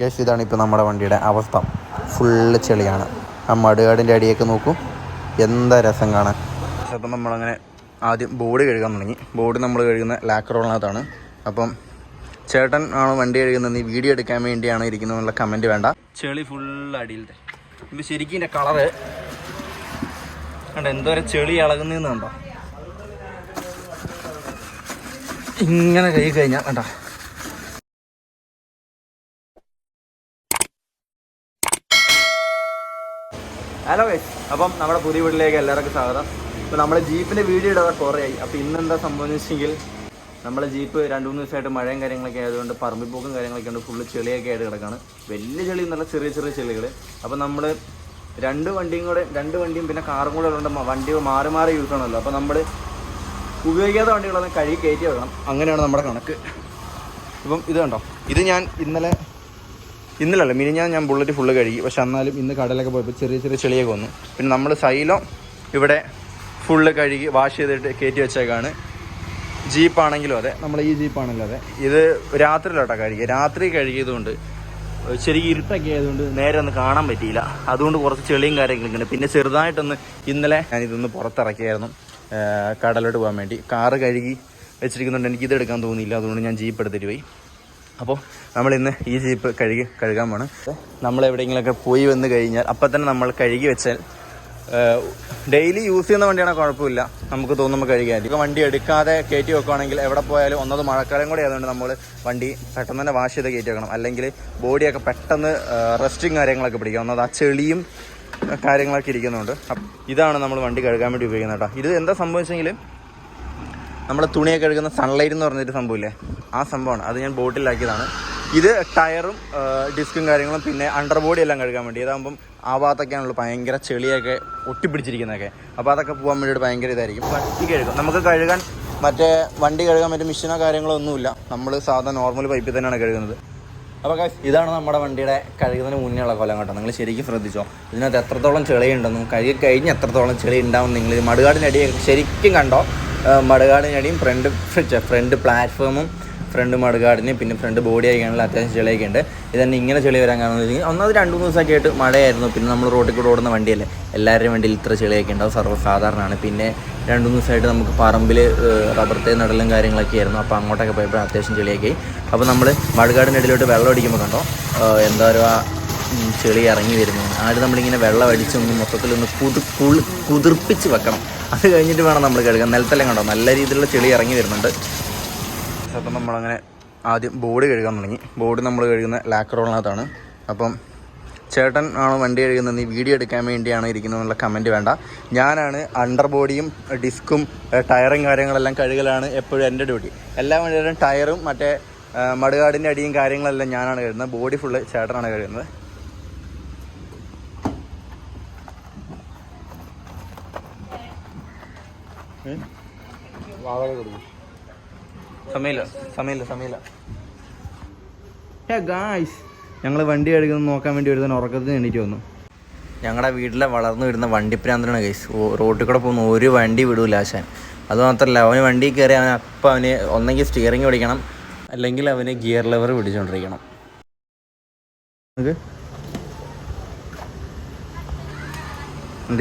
Guys ഇതാണ് ഇപ്പോൾ നമ്മുടെ വണ്ടിയുടെ അവസ്ഥ. ഫുള്ള് ചെളിയാണ്. ആ മടുകാടിന്റെ അടിയൊക്കെ നോക്കൂ. എന്താ രസം കാണാൻ? അപ്പം നമ്മളങ്ങനെ ആദ്യം ബോഡി കഴുകാൻ തുടങ്ങി. ബോഡി നമ്മൾ കഴുകുന്ന ലാക്ക് റോളിനകത്താണ് അപ്പം ചേട്ടൻ ആണ് വണ്ടി കഴുകുന്നത് നീ വീഡിയോ എടുക്കാൻ വേണ്ടിയാണ് ഇരിക്കുന്നത് എന്നുള്ള കമന്റ് വേണ്ട. ചെളി ഫുൾ അടിയിലത്തെ. ഇപ്പം ശരിക്കും ഇതിന്റെ കളറ് കണ്ട എന്തോരം ചെളി ഇളകുന്നതെന്ന് കണ്ടോ? ഇങ്ങനെ കഴുകി കഴിഞ്ഞാൽ കണ്ടോ ഹലോ ഗൈസ് അപ്പം നമ്മുടെ പുതിയ വീട്ടിലേക്ക് എല്ലാവർക്കും സ്വാഗതം. അപ്പോൾ നമ്മുടെ ജീപ്പിന്റെ വീഡിയോ ഇടാതെ കുറേയായി. അപ്പോൾ ഇന്ന് എന്താ സംഭവം വെച്ചെങ്കിൽ നമ്മുടെ ജീപ്പ് രണ്ട് മൂന്ന് ദിവസമായിട്ട് മഴയും കാര്യങ്ങളൊക്കെ ആയതുകൊണ്ട് പറമ്പിപ്പോക്കും കാര്യങ്ങളൊക്കെ ഉണ്ട് ഫുള്ള് ചെളിയൊക്കെ ആയിട്ട് കിടക്കാണ്. വലിയ ചെളി എന്നുള്ള ചെറിയ ചെറിയ ചെളികൾ അപ്പോൾ നമ്മൾ രണ്ട് വണ്ടിയും കൂടെ രണ്ട് വണ്ടിയും പിന്നെ കാറും കൂടെ ഉള്ളതുകൊണ്ട് വണ്ടി മാറി മാറി യൂസ് ആണല്ലോ. അപ്പോൾ നമ്മൾ ഉപയോഗിക്കാത്ത വണ്ടികളൊന്നും കഴുകി കയറ്റി വെക്കണം. അങ്ങനെയാണ് നമ്മുടെ കണക്ക്. ഇപ്പം ഇത് കണ്ടോ? ഇത് ഞാൻ ഇന്നലെ ഇന്നലല്ല മിനി ഞാൻ ബുള്ളറ്റ് ഫുള്ള് കഴുകി. പക്ഷെ എന്നാലും ഇന്ന് കടലൊക്കെ പോയപ്പോൾ ചെറിയ ചെറിയ ചെളിയൊക്കെ വന്നു. പിന്നെ നമ്മൾ സൈലോ ഇവിടെ ഫുള്ള് കഴുകി വാഷ് ചെയ്തിട്ട് കയറ്റി വെച്ചേക്കാണ്. ജീപ്പാണെങ്കിലും അതെ. നമ്മൾ ഈ ജീപ്പാണെങ്കിലും അതെ. ഇത് രാത്രിയിലോട്ടാണ് കഴുകിയത് രാത്രി കഴുകിയതുകൊണ്ട് ശരിക്കും ഇരുട്ടൊക്കെ ആയതുകൊണ്ട് നേരെ ഒന്ന് കാണാൻ പറ്റിയില്ല. അതുകൊണ്ട് കുറച്ച് ചെളിയും കാര്യങ്ങളൊക്കെ ഉണ്ട് പിന്നെ ചെറുതായിട്ടൊന്ന് ഇന്നലെ ഞാനിതൊന്ന് പുറത്തിറക്കിയായിരുന്നു. ആ, കടലോട്ട് പോകാൻ വേണ്ടി. കാറ് കഴുകി വെച്ചിരിക്കുന്നുണ്ട് എനിക്കിത് എടുക്കാൻ തോന്നിയില്ല. അതുകൊണ്ട് ഞാൻ ജീപ്പ് എടുത്തിട്ട് പോയി. അപ്പോൾ നമ്മൾ ഇന്ന് ഈ ജീപ്പ് കഴുകി കഴുകാൻ പോണ്. നമ്മൾ എവിടെയെങ്കിലുമൊക്കെ പോയി വന്ന് കഴിഞ്ഞാൽ അപ്പം തന്നെ നമ്മൾ കഴുകി വെച്ചാൽ ഡെയിലി യൂസ് ചെയ്യുന്ന വണ്ടിയാണെങ്കിൽ കുഴപ്പമില്ല. നമുക്ക് തോന്നുമ്പോൾ കഴുകിയാൽ ഇപ്പോൾ വണ്ടി എടുക്കാതെ കയറ്റി വെക്കുകയാണെങ്കിൽ എവിടെ പോയാലും ഒന്നത് മഴക്കാലം കൂടി ആയതുകൊണ്ട് നമ്മൾ വണ്ടി പെട്ടെന്ന് തന്നെ വാഷ് ചെയ്ത് കയറ്റി വെക്കണം. അല്ലെങ്കിൽ ബോഡിയൊക്കെ പെട്ടെന്ന് റെസ്റ്റിങ് കാര്യങ്ങളൊക്കെ പിടിക്കുക ഒന്നത് ആ ചെളിയും കാര്യങ്ങളൊക്കെ ഇരിക്കുന്നുണ്ട്. ഇതാണ് നമ്മൾ വണ്ടി കഴുകാൻ വേണ്ടി ഉപയോഗിക്കുന്നത് കേട്ടോ ഇത് എന്താ സംഭവിച്ചെങ്കിൽ നമ്മൾ തുണിയൊക്കെ കഴുകുന്ന സൺലൈറ്റ് എന്ന് പറഞ്ഞൊരു സംഭവമില്ലേ ആ സംഭവമാണ്. അത് ഞാൻ ബോട്ടിലാക്കിയതാണ്. ഇത് ടയറും ഡിസ്കും കാര്യങ്ങളും പിന്നെ അണ്ടർ ബോഡി എല്ലാം കഴുകാൻ വേണ്ടി. ഇതാകുമ്പം ആ ഭാഗത്തൊക്കെയാണല്ലോ ഭയങ്കര ചെളിയൊക്കെ ഒട്ടിപ്പിടിച്ചിരിക്കുന്നതൊക്കെ. അപ്പോൾ അതൊക്കെ പോകാൻ വേണ്ടിയിട്ട് ഭയങ്കര ഇതായിരിക്കും. വണ്ടി കഴുകും. നമുക്ക് കഴുകാൻ മറ്റേ വണ്ടി കഴുകാൻ മറ്റേ മെഷീനോ കാര്യങ്ങളോ ഒന്നുമില്ല. നമ്മൾ സാധാരണ നോർമൽ പൈപ്പിൽ തന്നെയാണ് കഴുകുന്നത്. അപ്പോൾ കാശ് ഇതാണ് നമ്മുടെ വണ്ടിയുടെ കഴുകുന്നതിന് മുന്നേ ഉള്ള കൊല്ലം കേട്ടോ. നിങ്ങൾ ശരിക്കും ശ്രദ്ധിച്ചോ. ഇതിനകത്ത് എത്രത്തോളം ചെളിയുണ്ടെന്നും കഴുകി കഴിഞ്ഞ് എത്രത്തോളം ചെളി ഉണ്ടാവും നിങ്ങൾ മടുകാടിനടിയൊക്കെ മടുകാടിനടി ശരിക്കും കണ്ടോ. മടുകാടിനടിയും ഫ്രണ്ട് ഫ്രണ്ട് പ്ലാറ്റ്ഫോമും ഫ്രണ്ട് മടുകാടിന് പിന്നെ ഫ്രണ്ട് ബോഡി ആയിക്കാണെങ്കിൽ അത്യാവശ്യം ചെളിയൊക്കെ ഉണ്ട്. ഇതന്നെ ഇങ്ങനെ ചെളി വരാൻ കാരണം വെച്ചാൽ ഒന്നാമത് രണ്ട് മൂന്ന് ദിവസമൊക്കെ ആയിട്ട് മഴയായിരുന്നു. പിന്നെ നമ്മൾ റോട്ടിൽ കൂടെ ഓടുന്ന വണ്ടിയല്ലേ? എല്ലാവരുടെയും വണ്ടിയിൽ ഇത്ര ചെളിയൊക്കെ ഉണ്ടാവും. സർവസാധാരണമാണ്. പിന്നെ രണ്ട് മൂന്ന് ദിവസമായിട്ട് നമുക്ക് പറമ്പിൽ റബ്ബർത്തെ നടലും കാര്യങ്ങളൊക്കെ ആയിരുന്നു. അപ്പോൾ അങ്ങോട്ടൊക്കെ പോയപ്പോൾ അത്യാവശ്യം ചെളിയൊക്കെ അപ്പോൾ നമ്മൾ മടുകാടിനടിയിലോട്ട് വെള്ളം അടിക്കുമ്പോൾ കണ്ടോ? എന്താ പറയുക ചെളി ഇറങ്ങി വരുന്നു. ആദ്യം നമ്മളിങ്ങനെ വെള്ളം അടിച്ചൊന്ന് മൊത്തത്തിലൊന്ന് കുതിർ കുളി കുതിർപ്പിച്ച് വെക്കണം. അത് കഴിഞ്ഞിട്ട് വേണം നമ്മൾ കഴുകാൻ നിലത്തെല്ലാം കണ്ടോ? നല്ല രീതിയിലുള്ള ചെളി ഇറങ്ങി വരുന്നുണ്ട്. അപ്പം നമ്മളങ്ങനെ ആദ്യം ബോർഡ് കഴുകാൻ തുടങ്ങി. ബോഡി നമ്മൾ കഴുകുന്ന ലാക്രോളിനകത്താണ് അപ്പം ചേട്ടൻ ആണ് വണ്ടി കഴുകുന്നത് നീ വീഡിയോ എടുക്കാൻ വേണ്ടിയാണ് ഇരിക്കുന്നത് എന്നുള്ള കമന്റ് വേണ്ട. ഞാനാണ് അണ്ടർ ബോഡിയും ഡിസ്കും ഏഹ്, ടയറും കാര്യങ്ങളെല്ലാം കഴുകലാണ് എപ്പോഴും എന്റെ ഡ്യൂട്ടി എല്ലാ വണ്ടിയുടെയും ടയറും മറ്റേ മടുകാടിന്റെ അടിയും കാര്യങ്ങളെല്ലാം ഞാനാണ് കഴുകുന്നത്. ബോഡി ഫുള്ള് ചേട്ടനാണ് കഴുകുന്നത്. സമയമില്ല സമയമില്ല സമയമില്ല. ഗായ്സ് ഞങ്ങൾ വണ്ടി എടുക്കുന്നത് നോക്കാൻ വേണ്ടി വരുന്ന ഉറക്കത്തിന് എണീറ്റ് വന്നു. ഞങ്ങളുടെ വീട്ടിലെ വളർന്നു വരുന്ന വണ്ടിപ്രാന്തനാണ് ഗൈസ് റോട്ടിൽ കൂടെ പോകുന്ന ഒരു വണ്ടി വിടൂല ആശാൻ. അതുമാത്രമല്ല അവന് വണ്ടി കയറി അവൻ അപ്പം അവന് ഒന്നെങ്കിൽ സ്റ്റിയറിംഗ് പിടിക്കണം അല്ലെങ്കിൽ അവന് ഗിയർ ലെവർ പിടിച്ചുകൊണ്ടിരിക്കണം നമുക്ക്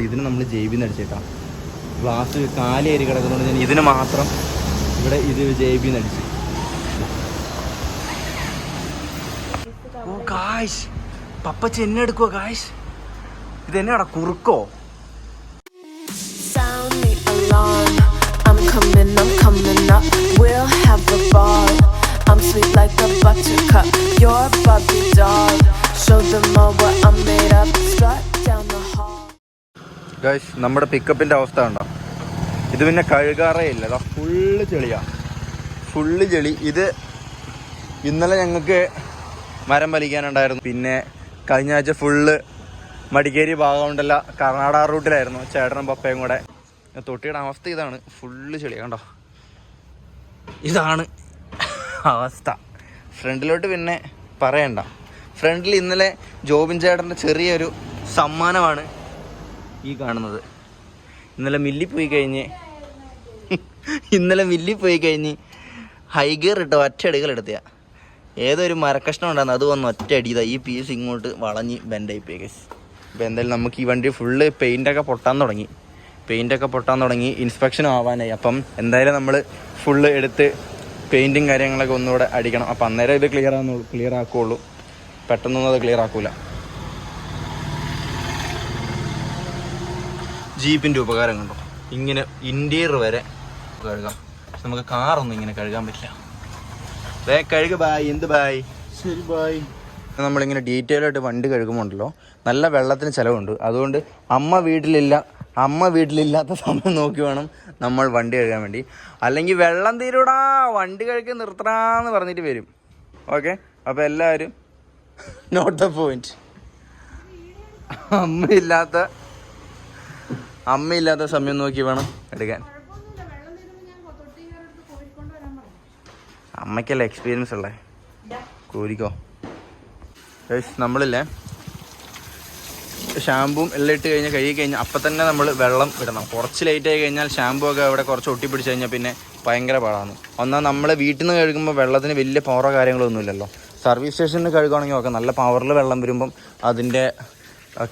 ഇതിന് നമ്മൾ ജൈബി അടിച്ചേക്കാം. ഗ്ലാസ് കാലേരി കിടക്കുന്നതുകൊണ്ട് ഞാൻ ഇതിന് മാത്രം ഇവിടെ ഇത് ജെ ബി നടിച്ചു. ഓ കാശ് പപ്പച്ച എന്നെ എടുക്കുവോ കാശ് ഇത് എന്നെടാ കുറുക്കോ? ഗായ്സ് നമ്മുടെ പിക്കപ്പിന്റെ അവസ്ഥ ഉണ്ടോ ഇത് പിന്നെ കഴുകാറേ ഇല്ല. ഫുള്ള് ചെളിയാ. ഫുള്ള് ചെളി. ഇത് ഇന്നലെ ഞങ്ങൾക്ക് മരം വലിക്കാനുണ്ടായിരുന്നു. പിന്നെ കഴിഞ്ഞ ആഴ്ച ഫുള്ള് മടിക്കേരി ഭാഗം കൊണ്ടല്ല കർണാടക റൂട്ടിലായിരുന്നു. ചേട്ടനും പപ്പയും കൂടെ. തൊട്ടിയുടെ അവസ്ഥ ഇതാണ്. ഫുള്ള് ചെളി. കണ്ടോ? ഇതാണ് അവസ്ഥ. ഫ്രണ്ടിലോട്ട് പിന്നെ പറയണ്ട. ഫ്രണ്ടിൽ ഇന്നലെ ജോബിൻ ചേട്ടന്റെ ചെറിയൊരു സമ്മാനമാണ് ഈ കാണുന്നത്. ഇന്നലെ മില്ലി പോയി കഴിഞ്ഞ് ഇന്നലെ മില്ലി പോയി കഴിഞ്ഞ് ഹൈഗിയർ ഇട്ട് ഒറ്റയടികൾ എടുത്തിയ. ഏതൊരു മരക്കഷ്ണം ഉണ്ടായിരുന്നു അത് വന്ന് ഒറ്റ അടിയതാ ഈ പീസ് ഇങ്ങോട്ട് വളഞ്ഞ് ബെൻഡായി പോയി ഗൈസ് ഇപ്പം എന്തായാലും നമുക്ക് ഈ വണ്ടി ഫുള്ള് പെയിന്റൊക്കെ പൊട്ടാൻ തുടങ്ങി. പെയിന്റൊക്കെ പൊട്ടാൻ തുടങ്ങി. ഇൻസ്പെക്ഷൻ ആവാനായി. അപ്പം എന്തായാലും നമ്മൾ ഫുള്ള് എടുത്ത് പെയിന്റും കാര്യങ്ങളൊക്കെ ഒന്നുകൂടെ അടിക്കണം. അപ്പം അന്നേരം ഇത് ക്ലിയർ ആകുന്നുള്ളൂ ക്ലിയർ ആക്കുകയുള്ളൂ പെട്ടെന്നൊന്നും അത് ക്ലിയർ ആക്കൂല. ജീപ്പിന്റെ ഉപകാരം കണ്ടോ? ഇങ്ങനെ ഇന്റീരിയർ വരെ കഴുകാം. പക്ഷെ നമുക്ക് കാറൊന്നും ഇങ്ങനെ കഴുകാൻ പറ്റില്ല. വേ കഴുക ബായ്. എന്ത് ബായ്? ശരി ബായ്. നമ്മളിങ്ങനെ ഡീറ്റെയിൽ ആയിട്ട് വണ്ടി കഴുകുമ്പോണ്ടല്ലോ. നല്ല വെള്ളത്തിന് ചിലവുണ്ട്. അതുകൊണ്ട് അമ്മ വീട്ടിലില്ല അമ്മ വീട്ടിലില്ലാത്ത സമയം നോക്കി വേണം നമ്മൾ വണ്ടി കഴുകാൻ വേണ്ടി. അല്ലെങ്കിൽ വെള്ളം തീരൂടാ വണ്ടി കഴുകി നിർത്തണാന്ന് പറഞ്ഞിട്ട് വരും. ഓക്കെ? അപ്പോൾ എല്ലാവരും നോട്ട് ദ പോയിന്റ് അമ്മയില്ലാത്ത അമ്മയില്ലാത്ത സമയം നോക്കി വേണം എടുക്കാൻ. അമ്മയ്ക്കല്ല എക്സ്പീരിയൻസ് ഉള്ളേ? കോരിക്കോ. നമ്മളില്ലേ ഷാമ്പും എല്ലാം ഇട്ട് കഴിഞ്ഞാൽ കഴുകി കഴിഞ്ഞാൽ അപ്പം തന്നെ നമ്മൾ വെള്ളം ഇടണം. കുറച്ച് ലേറ്റ് ആയി കഴിഞ്ഞാൽ ഷാമ്പു ഒക്കെ അവിടെ കുറച്ച് ഒട്ടിപ്പിടിച്ച് കഴിഞ്ഞാൽ പിന്നെ ഭയങ്കര പാടാണ്. ഒന്നാൽ നമ്മൾ വീട്ടിൽ നിന്ന് കഴുകുമ്പോൾ വെള്ളത്തിന് വലിയ പവറോ കാര്യങ്ങളൊന്നുമില്ലല്ലോ സർവീസ് സ്റ്റേഷനിൽ കഴുകുകയാണെങ്കിൽ ഒക്കെ നല്ല പവറിൽ വെള്ളം വരുമ്പം അതിന്റെ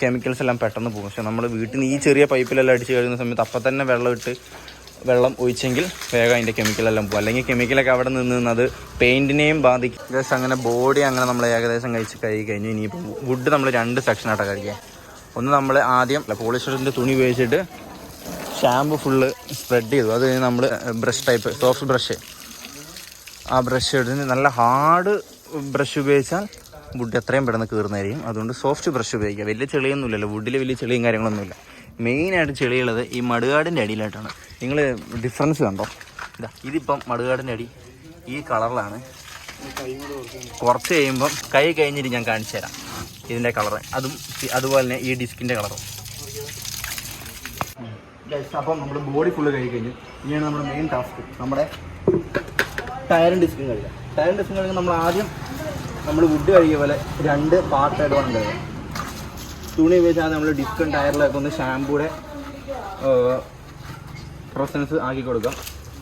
കെമിക്കൽസ് എല്ലാം പെട്ടെന്ന് പോകും. പക്ഷെ നമ്മൾ വീട്ടിൽ നിന്ന് ഈ ചെറിയ പൈപ്പിലെല്ലാം അടിച്ച് കഴുകുന്ന സമയത്ത് അപ്പം തന്നെ വെള്ളം ഇട്ട് വെള്ളം ഒഴിച്ചെങ്കിൽ വേഗം അതിന്റെ കെമിക്കലെല്ലാം പോകും. അല്ലെങ്കിൽ കെമിക്കലൊക്കെ അവിടെ നിന്ന് അത് പെയിന്റിനെയും ബാധിക്കും. ഏകദേശം അങ്ങനെ ബോഡി അങ്ങനെ നമ്മൾ ഏകദേശം കഴിച്ച് കഴുകി കഴിഞ്ഞു ഇനിയിപ്പോൾ വുഡ് നമ്മൾ രണ്ട് സെക്ഷനായിട്ടാണ് കഴിക്കുക ഒന്ന് നമ്മൾ ആദ്യം പോളിസ്റ്ററിന്റെ തുണി ഉപയോഗിച്ചിട്ട് ഷാമ്പു ഫുള്ള് സ്പ്രെഡ് ചെയ്തു. അത് നമ്മൾ ബ്രഷ് ടൈപ്പ് സോഫ്റ്റ് ബ്രഷ് ആ ബ്രഷ് എടുത്ത് നല്ല ഹാർഡ് ബ്രഷ് ഉപയോഗിച്ചാൽ വുഡ് എത്രയും പെട്ടെന്ന് കീറുന്നതായിരിക്കും. അതുകൊണ്ട് സോഫ്റ്റ് ബ്രഷ് ഉപയോഗിക്കുക. വലിയ ചെളിയൊന്നുമില്ലല്ലോ. വുഡിൽ വലിയ ചെളിയും കാര്യങ്ങളൊന്നുമില്ല. മെയിനായിട്ട് ചെളിയുള്ളത് ഈ മടുകാടിന്റെ അടിയിലായിട്ടാണ്. നിങ്ങൾ ഡിഫറൻസ് കണ്ടോ? ഇതാ ഇതിപ്പം മടുകാടിന്റെ അടി ഈ കളറിലാണ്. കുറച്ച് കഴിയുമ്പം കൈ കഴിഞ്ഞിട്ട് ഞാൻ കാണിച്ചു തരാം ഇതിന്റെ കളറ്. അതും അതുപോലെ തന്നെ ഈ ഡിസ്കിന്റെ കളറും. അപ്പം നമ്മുടെ ബോഡി ഫുള്ള് കഴുകി കഴിഞ്ഞു. ഇനിയാണ് നമ്മുടെ മെയിൻ ടാസ്ക് നമ്മുടെ ടയറും ഡിസ്കും കഴുകുക ടയറും ഡിസ്കും കഴുകുക നമ്മൾ ആദ്യം നമ്മൾ വുഡ് കഴുകിയ പോലെ രണ്ട് പാർട്ടായിട്ട് വേണം കഴുകുക തുണി ഉപയോഗിച്ചാൽ നമ്മൾ ഡിസ്കൺ ടയറിലൊക്കെ ഒന്ന് ഷാമ്പൂടെ പ്രസൻസ് ആക്കി കൊടുക്കാം.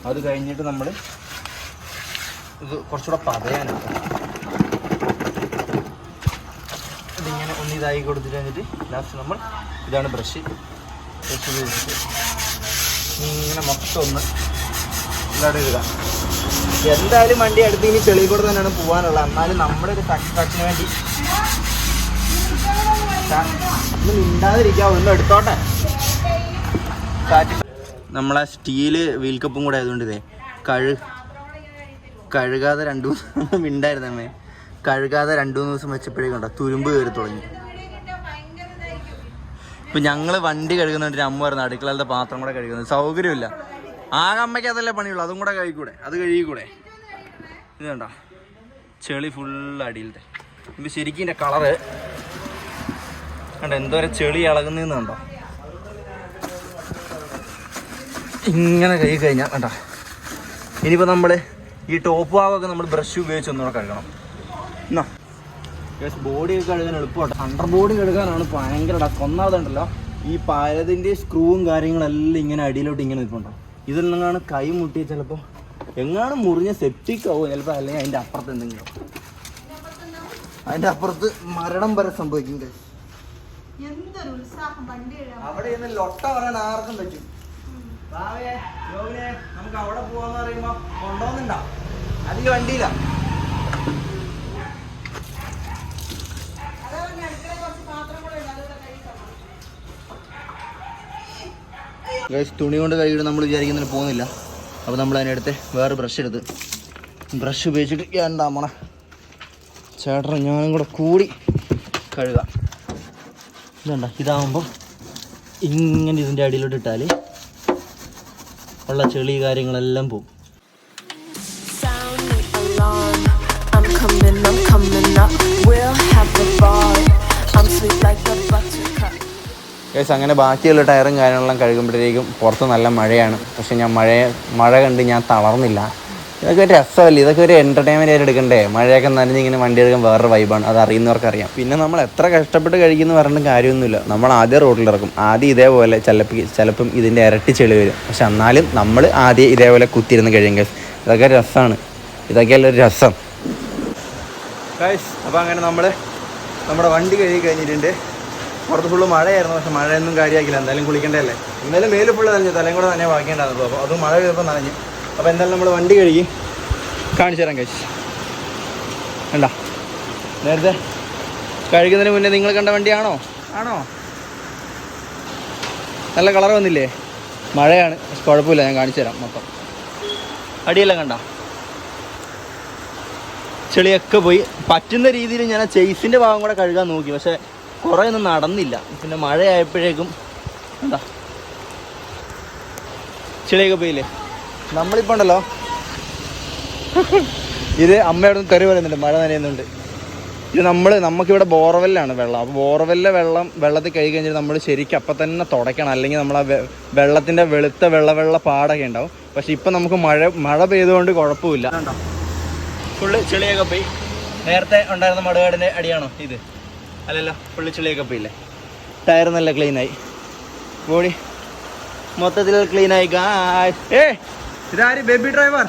അത് കഴിഞ്ഞിട്ട് നമ്മൾ ഇത് കുറച്ചുകൂടെ പതയാനാണ് ഇതിങ്ങനെ ഒന്ന് ഇതാക്കി കൊടുത്തിട്ട് കഴിഞ്ഞിട്ട് ലാസ്റ്റ് നമ്മൾ ഇതാണ് ബ്രഷ് ബ്രഷ് ഉപയോഗിച്ചിട്ട് ഇങ്ങനെ മൊത്തം ഒന്ന് ഇതാണ് എന്തായാലും വണ്ടി അടുത്ത് ഇനി ചെളി കൂടെ തന്നെയാണ് പോകാനുള്ളത് എന്നാലും നമ്മുടെ ഒരു കട്ടിന് വേണ്ടി എടുത്തോട്ടെ. നമ്മളെ സ്റ്റീൽ വീൽ കപ്പും കൂടെ ആയതുകൊണ്ട് ഇതേ കഴു കഴുകാതെ രണ്ടു മൂന്ന് മിണ്ടായിരുന്നമ്മേ കഴുകാതെ രണ്ടു മൂന്ന് ദിവസം വെച്ചപ്പോഴേ കണ്ടോ തുരുമ്പ് കയറി തുടങ്ങി. ഇപ്പൊ ഞങ്ങൾ വണ്ടി കഴുകുന്നുണ്ട് അമ്മ പറഞ്ഞു അടുക്കളയിലത്തെ പാത്രം കൂടെ കഴുകുന്നത്. സൗകര്യമില്ല. ആകെ അമ്മയ്ക്ക് അതല്ലേ പണിയുള്ളൂ അതും കൂടെ കഴിക്കൂടെ അത് കഴുകിക്കൂടെ. ഇത് കണ്ടോ ചെളി ഫുള്ള് അടിയിലത്തെ. ഇപ്പൊ ശരിക്കും കളറ് കണ്ടോ എന്തോരം ചെളി ഇളകുന്നതെന്ന് കണ്ടോ? ഇങ്ങനെ കൈ കഴിഞ്ഞാൽ കണ്ടോ? ഇനിയിപ്പോൾ നമ്മൾ ഈ ടോപ്പ് ഭാഗമൊക്കെ നമ്മൾ ബ്രഷ് ഉപയോഗിച്ച് ഒന്നുകൂടെ കഴുകണം. എന്നാ ബോഡി ഒക്കെ കഴുകാൻ എളുപ്പമാണ് അണ്ടർ ബോഡി കഴുകാനാണ് ഭയങ്കര ടഫ്. ഒന്നാമതുണ്ടല്ലോ ഈ പലതിന്റെ സ്ക്രൂവും കാര്യങ്ങളെല്ലാം ഇങ്ങനെ അടിയിലോട്ട് ഇങ്ങനെ നിൽപ്പുണ്ടോ? ഇതിൽ നിന്നാണ് കൈ മുട്ടി ചിലപ്പോൾ എങ്ങാണ് മുറിഞ്ഞ സെപ്റ്റിക് ആവും ചിലപ്പോൾ അല്ലെങ്കിൽ അതിന്റെ അപ്പുറത്ത് എന്തെങ്കിലും. അതിന്റെ അപ്പുറത്ത് മരണം വരെ സംഭവിക്കും guys. എന്തൊരു ഉത്സാഹം വണ്ടി അവിടെ ഇന്ന് ലൊട്ട പറയാൻ ആർക്കും പറ്റും. നമുക്ക് അവിടെ പോവാന്ന് പറയുമ്പോ കൊണ്ടുപോകുന്നുണ്ടോ? അധികം വണ്ടിയില്ല. തുണി കൊണ്ട് കൈയിട്ട് നമ്മൾ വിചാരിക്കുന്നതിന് പോകുന്നില്ല. അപ്പോൾ നമ്മൾ അതിനടുത്ത് വേറെ ബ്രഷ് എടുത്ത് ബ്രഷ് ഉപയോഗിച്ചിട്ട് എന്താ മോണെ ചേട്ടനും ഞാനും കൂടെ കൂടി കഴുകാം. ഇതുണ്ട? ഇതാകുമ്പോൾ ഇങ്ങനെ ഇതിന്റെ അടിയിലോട്ട് ഇട്ടാൽ ഉള്ള ചെളി കാര്യങ്ങളെല്ലാം പോവും. കേസ് അങ്ങനെ ബാക്കിയുള്ള ടയറും കാര്യങ്ങളെല്ലാം കഴുകുമ്പോഴത്തേക്കും പുറത്ത് നല്ല മഴയാണ്. പക്ഷെ ഞാൻ മഴയെ മഴ കണ്ട് ഞാൻ തളർന്നില്ല. ഇതൊക്കെ ഒരു രസമല്ലേ? ഇതൊക്കെ ഒരു എന്റർടൈൻമെന്റ് ആയിട്ട് എടുക്കണ്ടേ? മഴയൊക്കെ നനഞ്ഞ് ഇങ്ങനെ വണ്ടി എടുക്കാൻ വേറൊരു വൈബാണ് അത് അറിയുന്നവർക്ക് അറിയാം. പിന്നെ നമ്മൾ എത്ര കഷ്ടപ്പെട്ട് കഴിക്കുന്നു പറഞ്ഞിട്ട് കാര്യമൊന്നുമില്ല. നമ്മൾ ആദ്യം റോഡിലിറക്കും ആദ്യം ഇതേപോലെ ചിലപ്പോൾ ചിലപ്പം ഇതിന്റെ ഇരട്ടി ചെളി വരും. പക്ഷെ എന്നാലും നമ്മൾ ആദ്യം ഇതേപോലെ കുത്തിയിരുന്ന് കഴിയും ഇതൊക്കെ രസമാണ്. ഇതൊക്കെയല്ല ഒരു രസം. അപ്പോൾ അങ്ങനെ നമ്മൾ നമ്മുടെ വണ്ടി കഴുകി കഴിഞ്ഞിട്ടുണ്ട്. പുറത്ത് ഫുള്ള് മഴയായിരുന്നു. പക്ഷെ മഴയൊന്നും കാര്യമാക്കില്ല എന്തായാലും കുളിക്കണ്ടല്ലേ എന്തായാലും മേലെ ഫുള്ള് നനഞ്ഞു. തലയും കൂടെ തന്നെ ബാക്കിയുണ്ടായിരുന്നു അപ്പോൾ അത് മഴ പെയ്തപ്പോൾ നനഞ്ഞു. അപ്പോൾ എന്തായാലും നമ്മൾ വണ്ടി കഴുകി കാണിച്ചു തരാം കഴിച്ച് വേണ്ട നേരത്തെ കഴുകുന്നതിന് മുന്നേ നിങ്ങൾ കണ്ട വണ്ടിയാണോ? ആണോ? നല്ല കളർ വന്നില്ലേ? മഴയാണ് കുഴപ്പമില്ല ഞാൻ കാണിച്ചു തരാം മൊത്തം. അടിയെല്ലാം കണ്ട? ചെളിയൊക്കെ പോയി. പറ്റുന്ന രീതിയിൽ ഞാൻ ആ ചെയ്സിന്റെ ഭാഗം കൂടെ കഴുകാൻ നോക്കി പക്ഷേ കുറേ ഒന്നും നടന്നില്ല. പിന്നെ മഴയായപ്പോഴേക്കും എന്താ ചെളിയൊക്കെ പോയില്ലേ? നമ്മളിപ്പോൾ ഉണ്ടല്ലോ. ഇത് അമ്മയോടും കറി തെറി പറയുന്നുണ്ട് മഴ നനയുന്നുണ്ട്. ഇത് നമ്മൾ നമുക്കിവിടെ ബോർവെല്ലാണ് വെള്ളം. അപ്പോൾ ബോർവെല്ലിലെ വെള്ളം വെള്ളത്തിൽ കഴുകി കഴിഞ്ഞാൽ നമ്മൾ ശരിക്കും അപ്പം തന്നെ തുടയ്ക്കണം. അല്ലെങ്കിൽ നമ്മൾ ആ വെള്ളത്തിന്റെ വെളുത്ത വെള്ള വെള്ള പാടൊക്കെ ഉണ്ടാവും. പക്ഷെ ഇപ്പം നമുക്ക് മഴ മഴ പെയ്തുകൊണ്ട് കുഴപ്പമില്ല. ഫുള്ള് ചെളിയൊക്കെ പോയി. നേരത്തെ ഉണ്ടായിരുന്ന മടുകാടിന്റെ അടിയാണോ ഇത്? അല്ലല്ല ഫുള്ള് ചെളിയൊക്കെ പോയില്ലേ? ടയർ നല്ല ക്ലീനായി ബോഡി മൊത്തത്തിൽ ക്ലീനായി ഗായ് ഏ ഇതാര്? ബേബി ഡ്രൈവർ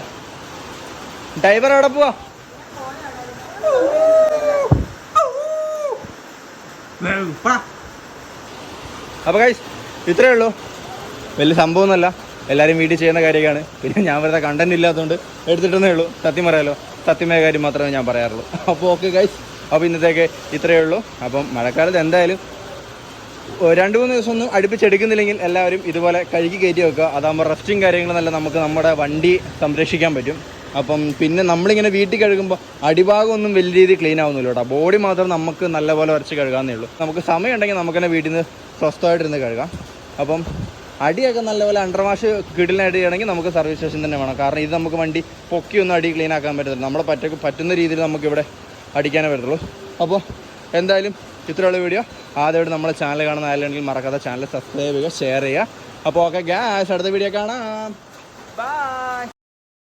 ഡ്രൈവർ എവിടെ പോവാ? അപ്പൊ ഗൈസ് ഇത്രേ ഉള്ളൂ. വലിയ സംഭവം സംഭവമൊന്നുമല്ല. എല്ലാരും വീട്ടിൽ ചെയ്യുന്ന കാര്യമൊക്കെയാണ് പിന്നെ ഞാൻ വെറുതെ കണ്ടന്റ് ഇല്ലാത്തതുകൊണ്ട് എടുത്തിട്ടേ ഉള്ളൂ. സത്യം പറയാലോ. സത്യമായ കാര്യം മാത്രമേ ഞാൻ പറയാറുള്ളൂ. അപ്പോൾ ഓക്കെ ഗൈസ് അപ്പോൾ ഇന്നത്തേക്ക് ഇത്രയേ ഉള്ളൂ. അപ്പം മഴക്കാലത്ത് എന്തായാലും രണ്ട് മൂന്ന് ദിവസം ഒന്നും അടുപ്പിച്ചെടുക്കുന്നില്ലെങ്കിൽ എല്ലാവരും ഇതുപോലെ കഴുകി കയറ്റി വെക്കുക. അതാകുമ്പോൾ റെസ്റ്റും കാര്യങ്ങളും നല്ല നമുക്ക് നമ്മുടെ വണ്ടി സംരക്ഷിക്കാൻ പറ്റും. അപ്പം പിന്നെ നമ്മളിങ്ങനെ വീട്ടിൽ കഴുകുമ്പോൾ അടിഭാഗം ഒന്നും വലിയ രീതിയിൽ ക്ലീൻ ആവുന്നില്ല കേട്ടോ. ബോഡി മാത്രം നമുക്ക് നല്ലപോലെ വരച്ച് കഴുകാമെന്നേ ഉള്ളൂ. നമുക്ക് സമയം ഉണ്ടെങ്കിൽ നമുക്ക് തന്നെ വീട്ടിൽ നിന്ന് സ്വസ്ഥമായിട്ടിരുന്ന് കഴുകാം. അപ്പം അടിയൊക്കെ നല്ലപോലെ അണ്ടർ വാഷ് കിടിലിനായിട്ട് ചെയ്യണമെങ്കിൽ നമുക്ക് സർവീസ് സ്റ്റേഷൻ തന്നെ വേണം. കാരണം ഇത് നമുക്ക് വണ്ടി പൊക്കിയൊന്നും അടി ക്ലീൻ ആക്കാൻ പറ്റത്തില്ല. നമ്മളെ പറ്റ പറ്റുന്ന രീതിയിൽ നമുക്കിവിടെ അടിക്കാനേ പറ്റത്തുള്ളൂ. അപ്പോൾ എന്തായാലും ഇത്രയുള്ള വീഡിയോ ആദ്യമായിട്ട് നമ്മുടെ ചാനൽ കാണുന്ന ആരെങ്കിലും മറക്കാതെ ചാനൽ സബ്സ്ക്രൈബ് ചെയ്യുക ഷെയർ ചെയ്യുക. അപ്പോൾ ഓക്കെ ഗ്യാസ് അടുത്ത വീഡിയോ കാണാം. ബൈ